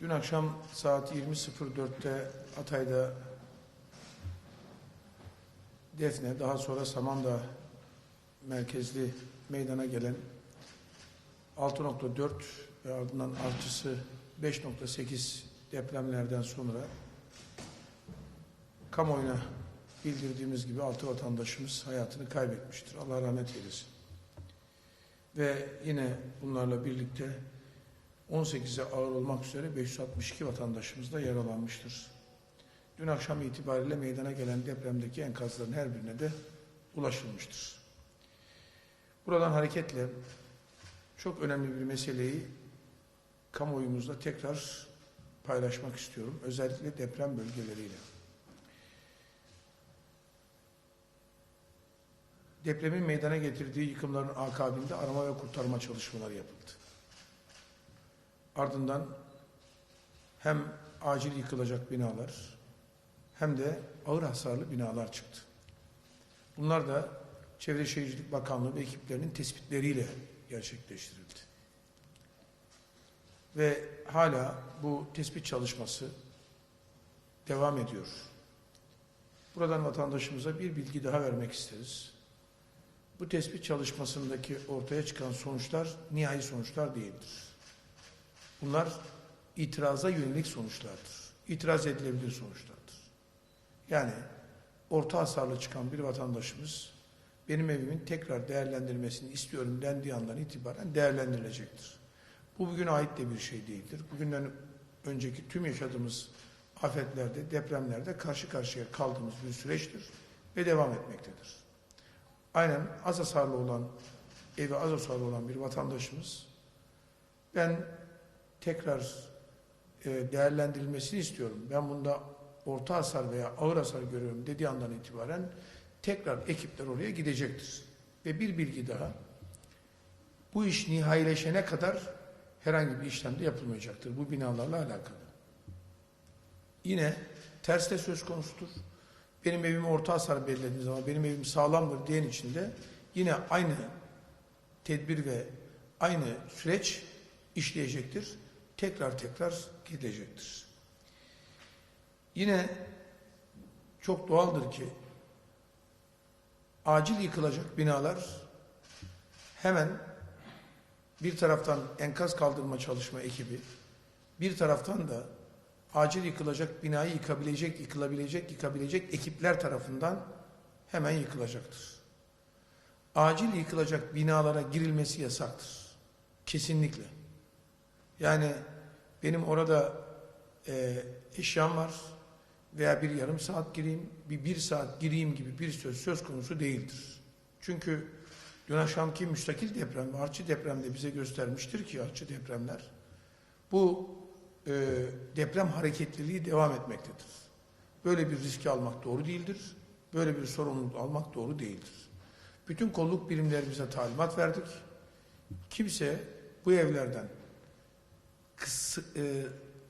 Dün akşam saat 20.04'te Hatay'da Defne, daha sonra Samandağ merkezli meydana gelen 6.4 ve ardından artısı 5.8 depremlerden sonra kamuoyuna bildirdiğimiz gibi altı vatandaşımız hayatını kaybetmiştir. Allah rahmet eylesin. Ve yine bunlarla birlikte 18'e ağır olmak üzere 562 vatandaşımız da yaralanmıştır. Dün akşam itibariyle meydana gelen depremdeki enkazların her birine de ulaşılmıştır. Buradan hareketle çok önemli bir meseleyi kamuoyumuzla tekrar paylaşmak istiyorum. Özellikle deprem bölgeleriyle. Depremin meydana getirdiği yıkımların akabinde arama ve kurtarma çalışmaları yapıldı. Ardından hem acil yıkılacak binalar hem de ağır hasarlı binalar çıktı. Bunlar da Çevre Şehircilik Bakanlığı ve ekiplerinin tespitleriyle gerçekleştirildi. Ve hala bu tespit çalışması devam ediyor. Buradan vatandaşımıza bir bilgi daha vermek isteriz. Bu tespit çalışmasındaki ortaya çıkan sonuçlar nihai sonuçlar değildir. Bunlar itiraza yönelik sonuçlardır. İtiraz edilebilir sonuçlardır. Yani orta hasarlı çıkan bir vatandaşımız benim evimin tekrar değerlendirmesini istiyorum dendiği andan itibaren değerlendirilecektir. Bu bugüne ait de bir şey değildir. Bugünden önceki tüm yaşadığımız afetlerde, depremlerde karşı karşıya kaldığımız bir süreçtir ve devam etmektedir. Aynen az hasarlı olan, evi az hasarlı olan bir vatandaşımız ben tekrar e, değerlendirilmesini istiyorum. Ben bunda orta hasar veya ağır hasar görüyorum dediği andan itibaren tekrar ekipler oraya gidecektir. Ve bir bilgi daha, bu iş nihayileşene kadar herhangi bir işlem de yapılmayacaktır. Bu binalarla alakalı. Yine ters de söz konusudur. Benim evim orta hasar belirlediğiniz zaman benim evim sağlamdır diyen için de yine aynı tedbir ve aynı süreç işleyecektir. Tekrar tekrar gidecektir. Yine çok doğaldır ki acil yıkılacak binalar hemen bir taraftan enkaz kaldırma çalışma ekibi, bir taraftan da acil yıkılacak binayı yıkabilecek, yıkılabilecek, yıkabilecek ekipler tarafından hemen yıkılacaktır. Acil yıkılacak binalara girilmesi yasaktır. Kesinlikle. Yani benim orada e, eşyam var veya bir yarım saat gireyim, bir bir saat gireyim gibi bir söz söz konusu değildir. Çünkü dün akşamki müstakil deprem ve artçı depremde bize göstermiştir ki artçı depremler bu e, deprem hareketliliği devam etmektedir. Böyle bir riski almak doğru değildir. Böyle bir sorumluluk almak doğru değildir. Bütün kolluk birimlerimize talimat verdik. Kimse bu evlerden kıs, e,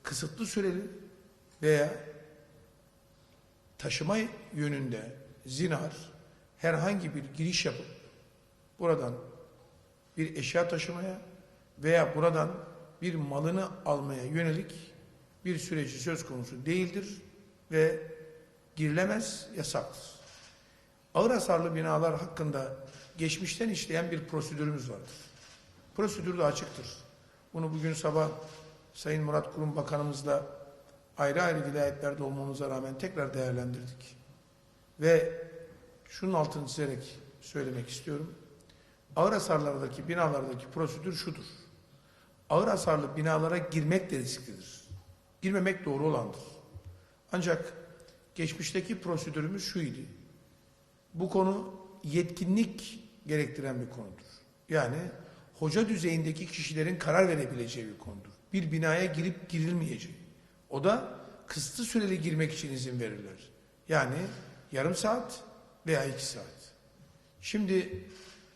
kısıtlı süreli veya taşıma yönünde zinar herhangi bir giriş yapıp buradan bir eşya taşımaya veya buradan bir malını almaya yönelik bir süreci söz konusu değildir ve girilemez, yasaktır. Ağır hasarlı binalar hakkında geçmişten işleyen bir prosedürümüz vardır. Prosedür de açıktır. Bunu bugün sabah Sayın Murat Kurum Bakanımızla ayrı ayrı vilayetlerde olmamıza rağmen tekrar değerlendirdik. Ve şunun altını çizerek söylemek istiyorum. Ağır hasarlardaki binalardaki prosedür şudur. Ağır hasarlı binalara girmek de risklidir. Girmemek doğru olandır. Ancak geçmişteki prosedürümüz şuydu. Bu konu yetkinlik gerektiren bir konudur. Yani hoca düzeyindeki kişilerin karar verebileceği bir konudur. Bir binaya girip girilmeyeceği. O da kısıtlı süreli girmek için izin verirler. Yani yarım saat veya iki saat. Şimdi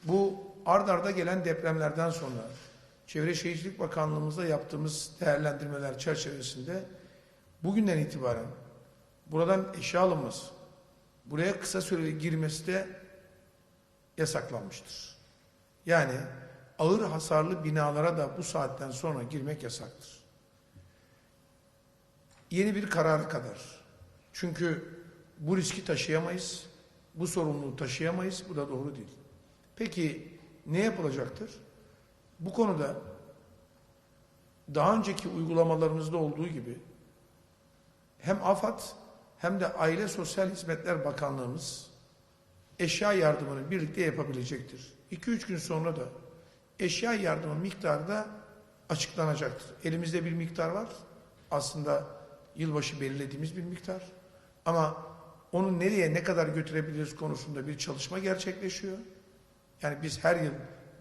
bu ard arda gelen depremlerden sonra Çevre Şehircilik Bakanlığımızda yaptığımız değerlendirmeler çerçevesinde bugünden itibaren buradan eşya alınması, buraya kısa süreli girmesi de yasaklanmıştır. Yani ağır hasarlı binalara da bu saatten sonra girmek yasaktır. yeni bir karara kadar. Çünkü bu riski taşıyamayız, bu sorumluluğu taşıyamayız, bu da doğru değil. Peki ne yapılacaktır? Bu konuda daha önceki uygulamalarımızda olduğu gibi hem AFAD hem de Aile Sosyal Hizmetler Bakanlığımız eşya yardımını birlikte yapabilecektir. 2-3 gün sonra da eşya yardımı miktarı da açıklanacaktır. Elimizde bir miktar var. Aslında yılbaşı belirlediğimiz bir miktar. Ama onu nereye ne kadar götürebiliriz konusunda bir çalışma gerçekleşiyor. Yani biz her yıl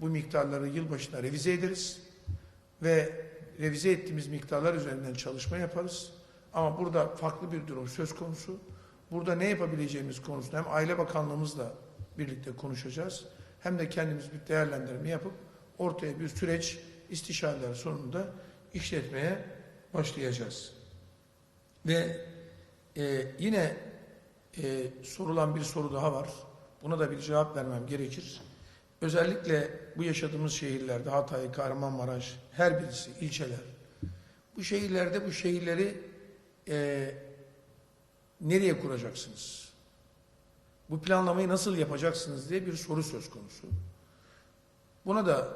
bu miktarları yılbaşına revize ederiz ve revize ettiğimiz miktarlar üzerinden çalışma yaparız. Ama burada farklı bir durum söz konusu. Burada ne yapabileceğimiz konusunda hem Aile Bakanlığımızla birlikte konuşacağız hem de kendimiz bir değerlendirme yapıp ortaya bir süreç istişareler sonunda işletmeye başlayacağız. Ve e, yine e, sorulan bir soru daha var. Buna da bir cevap vermem gerekir. Özellikle bu yaşadığımız şehirlerde Hatay, Kahramanmaraş, her birisi ilçeler. Bu şehirlerde bu şehirleri e, nereye kuracaksınız? Bu planlamayı nasıl yapacaksınız diye bir soru söz konusu. Buna da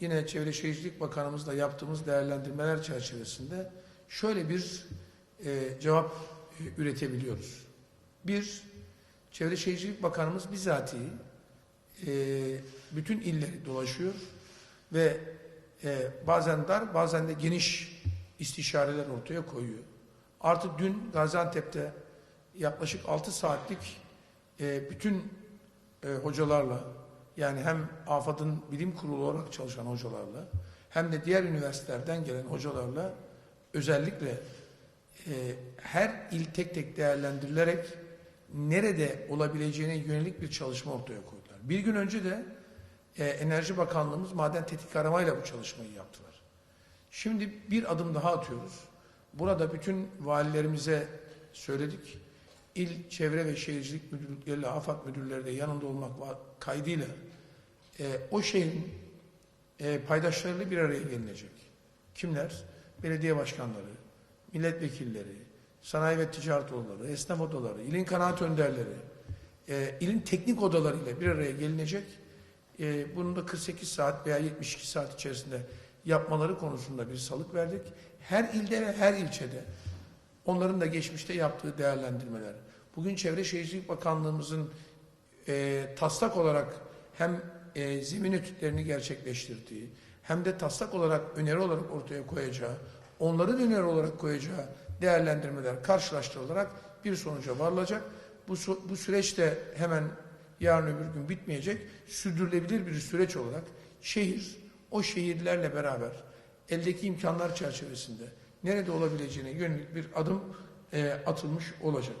yine Çevre Şehircilik Bakanımızla yaptığımız değerlendirmeler çerçevesinde şöyle bir e, cevap e, üretebiliyoruz. Bir, Çevre Şehircilik Bakanımız bizatihi e, bütün illeri dolaşıyor ve e, bazen dar bazen de geniş istişareler ortaya koyuyor. Artı dün Gaziantep'te yaklaşık 6 saatlik e, bütün e, hocalarla yani hem AFAD'ın bilim kurulu olarak çalışan hocalarla hem de diğer üniversitelerden gelen hocalarla özellikle e, her il tek tek değerlendirilerek nerede olabileceğine yönelik bir çalışma ortaya koydular. Bir gün önce de e, Enerji Bakanlığımız maden tetik aramayla bu çalışmayı yaptılar. Şimdi bir adım daha atıyoruz. Burada bütün valilerimize söyledik. İl Çevre ve Şehircilik Müdürlükleriyle, AFAD müdürleri de yanında olmak kaydıyla e, o şeyin e, paydaşlarıyla bir araya gelinecek. Kimler? Belediye başkanları, milletvekilleri, sanayi ve ticaret odaları, esnaf odaları, ilin kanaat önderleri, e, ilin teknik odalarıyla bir araya gelinecek. E, bunu da 48 saat veya 72 saat içerisinde yapmaları konusunda bir salık verdik. Her ilde ve her ilçede onların da geçmişte yaptığı değerlendirmeler. Bugün Çevre Şehircilik Bakanlığımızın e, taslak olarak hem e, zemin etütlerini gerçekleştirdiği hem de taslak olarak öneri olarak ortaya koyacağı, onların öneri olarak koyacağı değerlendirmeler karşılaştırılarak bir sonuca varılacak. Bu, bu süreç de hemen yarın öbür gün bitmeyecek. Sürdürülebilir bir süreç olarak şehir o şehirlerle beraber eldeki imkanlar çerçevesinde nerede olabileceğine yönelik bir adım e, atılmış olacak.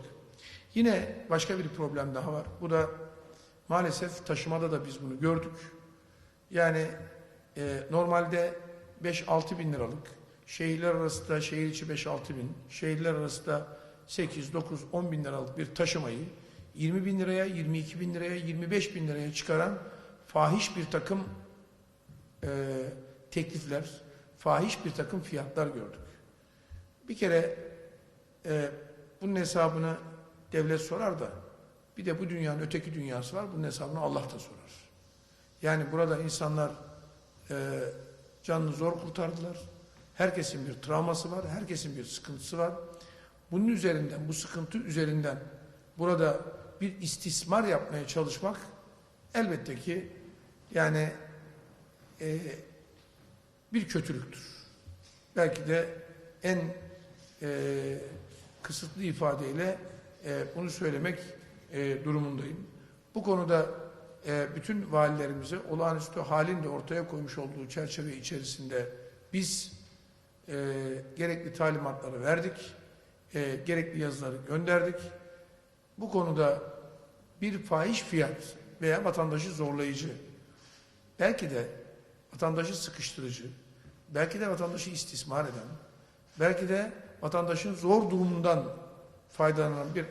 Yine başka bir problem daha var. Bu da maalesef taşımada da biz bunu gördük. Yani e, normalde 5-6 bin liralık, şehirler arası da şehir içi 5-6 bin, şehirler arası da 8, 9, 10 bin liralık bir taşımayı 20 bin liraya, 22 bin liraya, 25 bin liraya çıkaran fahiş bir takım e, teklifler, fahiş bir takım fiyatlar gördük. Bir kere e, bunun hesabını devlet sorar da bir de bu dünyanın öteki dünyası var. Bunun hesabını Allah da sorar. Yani burada insanlar e, canını zor kurtardılar. Herkesin bir travması var. Herkesin bir sıkıntısı var. Bunun üzerinden, bu sıkıntı üzerinden burada bir istismar yapmaya çalışmak elbette ki yani e, bir kötülüktür. Belki de en e, kısıtlı ifadeyle e, bunu söylemek e, durumundayım. Bu konuda e, bütün valilerimize olağanüstü halin de ortaya koymuş olduğu çerçeve içerisinde biz e, gerekli talimatları verdik, e, gerekli yazıları gönderdik. Bu konuda bir fahiş fiyat veya vatandaşı zorlayıcı, belki de vatandaşı sıkıştırıcı, belki de vatandaşı istismar eden, belki de vatandaşın zor durumundan faydalanan bir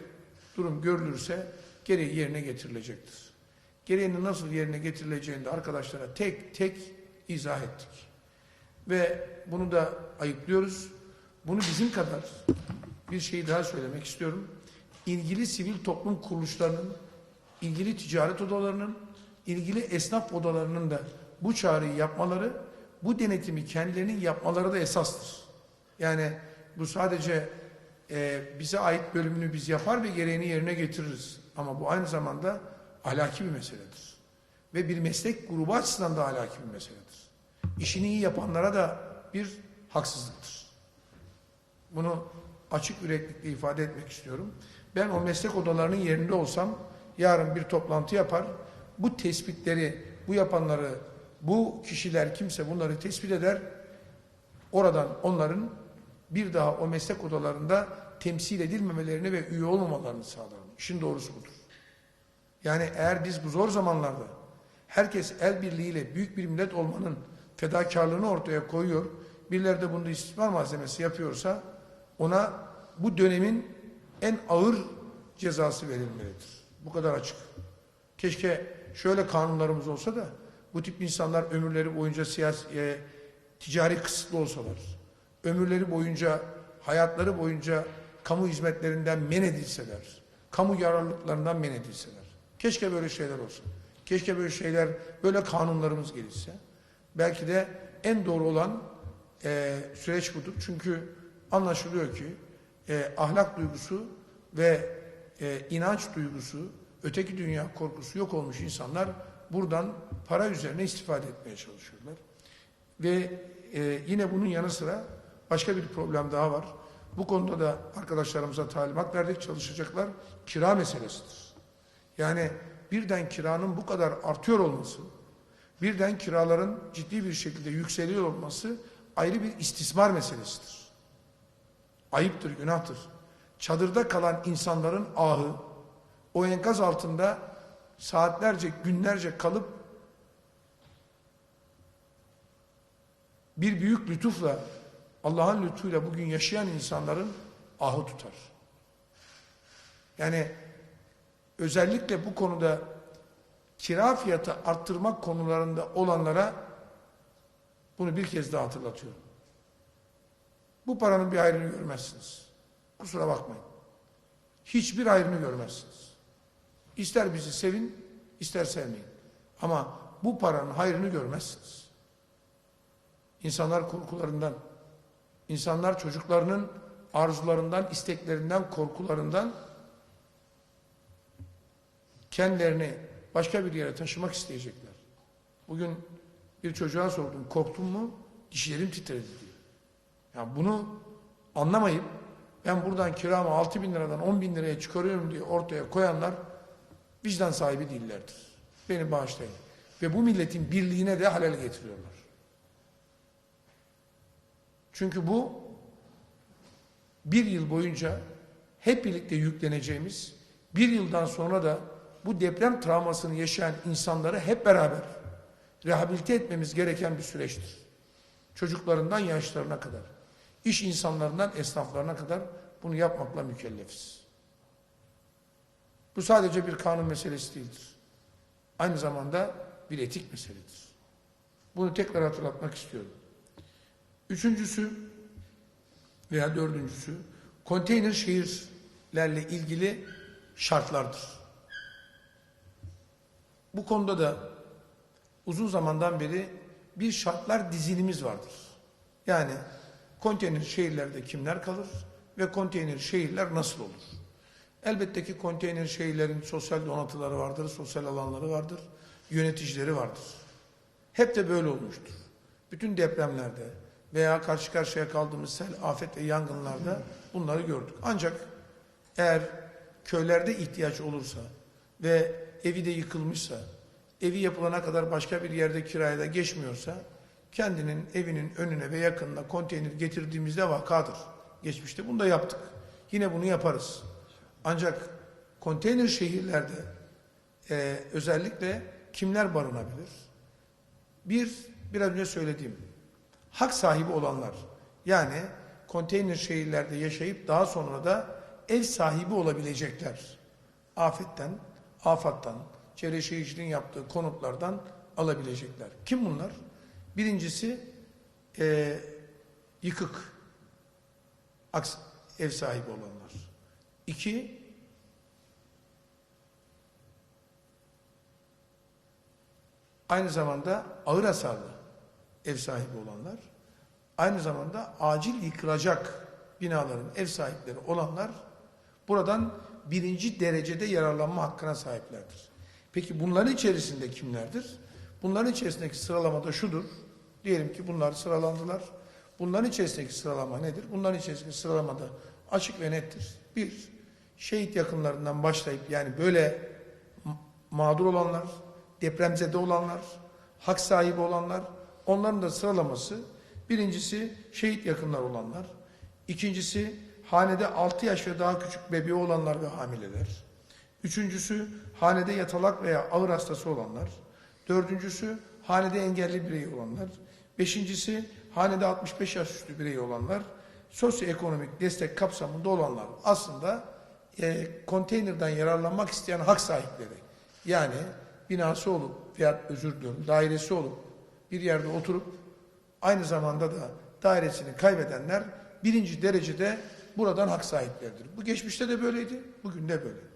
durum görülürse gereği yerine getirilecektir. Gereğinin nasıl yerine getirileceğini de arkadaşlara tek tek izah ettik. Ve bunu da ayıplıyoruz. Bunu bizim kadar bir şey daha söylemek istiyorum. İlgili sivil toplum kuruluşlarının, ilgili ticaret odalarının, ilgili esnaf odalarının da bu çağrıyı yapmaları, bu denetimi kendilerinin yapmaları da esastır. Yani bu sadece e, bize ait bölümünü biz yapar ve gereğini yerine getiririz. Ama bu aynı zamanda ahlaki bir meseledir. Ve bir meslek grubu açısından da ahlaki bir meseledir. İşini iyi yapanlara da bir haksızlıktır. Bunu açık yüreklikle ifade etmek istiyorum. Ben o meslek odalarının yerinde olsam yarın bir toplantı yapar. Bu tespitleri, bu yapanları, bu kişiler kimse bunları tespit eder. Oradan onların bir daha o meslek odalarında temsil edilmemelerini ve üye olmamalarını sağlarım. İşin doğrusu budur. Yani eğer biz bu zor zamanlarda herkes el birliğiyle büyük bir millet olmanın fedakarlığını ortaya koyuyor, birileri de bunu istismar malzemesi yapıyorsa ona bu dönemin en ağır cezası verilmelidir. Bu kadar açık. Keşke şöyle kanunlarımız olsa da bu tip insanlar ömürleri boyunca siyasi, e, ticari kısıtlı olsalar, ömürleri boyunca, hayatları boyunca kamu hizmetlerinden men edilseler, kamu yararlılıklarından men edilseler. Keşke böyle şeyler olsa. Keşke böyle şeyler, böyle kanunlarımız gelişse. Belki de en doğru olan e, süreç budur. Çünkü anlaşılıyor ki e, ahlak duygusu ve e, inanç duygusu, öteki dünya korkusu yok olmuş insanlar buradan para üzerine istifade etmeye çalışıyorlar. Ve e, yine bunun yanı sıra başka bir problem daha var. Bu konuda da arkadaşlarımıza talimat verdik, çalışacaklar. Kira meselesidir. Yani birden kiranın bu kadar artıyor olması, birden kiraların ciddi bir şekilde yükseliyor olması ayrı bir istismar meselesidir. Ayıptır, günahtır. Çadırda kalan insanların ahı, o enkaz altında saatlerce, günlerce kalıp bir büyük lütufla, Allah'ın lütfuyla bugün yaşayan insanların ahı tutar. Yani özellikle bu konuda kira fiyatı arttırmak konularında olanlara bunu bir kez daha hatırlatıyorum. Bu paranın bir ayrını görmezsiniz. Kusura bakmayın. Hiçbir ayrını görmezsiniz. İster bizi sevin, ister sevmeyin. Ama bu paranın hayrını görmezsiniz. İnsanlar korkularından, insanlar çocuklarının arzularından, isteklerinden, korkularından kendilerini başka bir yere taşımak isteyecekler. Bugün bir çocuğa sordum, korktun mu? Dişlerim titredi diyor. Yani bunu anlamayıp ben buradan kiramı 6 bin liradan 10 bin liraya çıkarıyorum diye ortaya koyanlar vicdan sahibi değillerdir. Beni bağışlayın. Ve bu milletin birliğine de halel getiriyorlar. Çünkü bu bir yıl boyunca hep birlikte yükleneceğimiz, bir yıldan sonra da bu deprem travmasını yaşayan insanları hep beraber rehabilite etmemiz gereken bir süreçtir. Çocuklarından yaşlarına kadar, iş insanlarından esnaflarına kadar bunu yapmakla mükellefiz. Bu sadece bir kanun meselesi değildir. Aynı zamanda bir etik meseledir. Bunu tekrar hatırlatmak istiyorum. Üçüncüsü veya dördüncüsü konteyner şehirlerle ilgili şartlardır. Bu konuda da uzun zamandan beri bir şartlar dizilimiz vardır. Yani konteyner şehirlerde kimler kalır ve konteyner şehirler nasıl olur? Elbette ki konteyner şehirlerin sosyal donatıları vardır, sosyal alanları vardır, yöneticileri vardır. Hep de böyle olmuştur. Bütün depremlerde veya karşı karşıya kaldığımız sel, afet ve yangınlarda bunları gördük. Ancak eğer köylerde ihtiyaç olursa ve evi de yıkılmışsa, evi yapılana kadar başka bir yerde kiraya da geçmiyorsa, kendinin evinin önüne ve yakınına konteyner getirdiğimizde vakadır. Geçmişte bunu da yaptık. Yine bunu yaparız. Ancak konteyner şehirlerde e, özellikle kimler barınabilir? Bir, biraz önce söylediğim, hak sahibi olanlar. Yani konteyner şehirlerde yaşayıp daha sonra da ev sahibi olabilecekler. Afetten, afattan, çevre şehirciliğin yaptığı konutlardan alabilecekler. Kim bunlar? Birincisi e, yıkık, aks, ev sahibi olanlar. İki, aynı zamanda ağır hasarlı ev sahibi olanlar, aynı zamanda acil yıkılacak binaların ev sahipleri olanlar buradan birinci derecede yararlanma hakkına sahiplerdir. Peki bunların içerisinde kimlerdir? Bunların içerisindeki sıralamada şudur. Diyelim ki bunlar sıralandılar. Bunların içerisindeki sıralama nedir? Bunların içerisindeki sıralamada açık ve nettir. Bir, şehit yakınlarından başlayıp yani böyle mağdur olanlar, depremzede olanlar, hak sahibi olanlar, onların da sıralaması birincisi şehit yakınlar olanlar, ikincisi hanede 6 yaş ve daha küçük bebeği olanlar ve hamileler, üçüncüsü hanede yatalak veya ağır hastası olanlar, dördüncüsü hanede engelli birey olanlar, beşincisi hanede 65 yaş üstü birey olanlar, sosyoekonomik destek kapsamında olanlar aslında e, konteynerden yararlanmak isteyen hak sahipleri. Yani binası olup veya özür diliyorum dairesi olup bir yerde oturup aynı zamanda da dairesini kaybedenler birinci derecede buradan hak sahipleridir. Bu geçmişte de böyleydi, bugün de böyle.